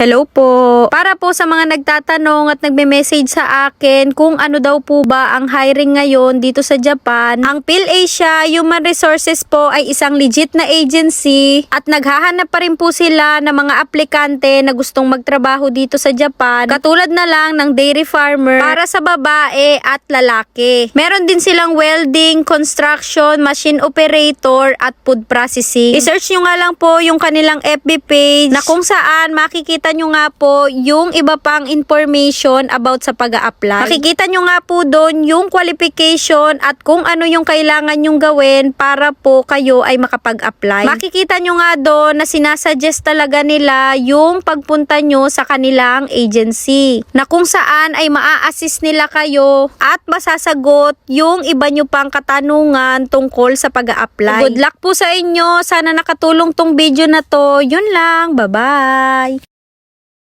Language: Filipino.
Hello po. Para po sa mga nagtatanong at nagme-message sa akin kung ano daw po ba ang hiring ngayon dito sa Japan, ang PhilAsia Human Resources po ay isang legit na agency at naghahanap pa rin po sila ng mga aplikante na gustong magtrabaho dito sa Japan. Katulad na lang ng dairy farmer para sa babae at lalaki. Meron din silang welding, construction, machine operator at food processing. I-search nyo nga lang po yung kanilang FB page na kung saan makikita nyo nga po yung iba pang information about sa pag apply Makikita nyo nga po doon yung qualification at kung ano yung kailangan nyong gawin para po kayo ay makapag-apply. Makikita nyo nga doon na sinasuggest talaga nila yung pagpunta nyo sa kanilang agency na kung saan ay maa-assist nila kayo at masasagot yung iba nyo pang katanungan tungkol sa pag apply Good luck po sa inyo. Sana nakatulong tong video na to. Yun lang. Bye-bye.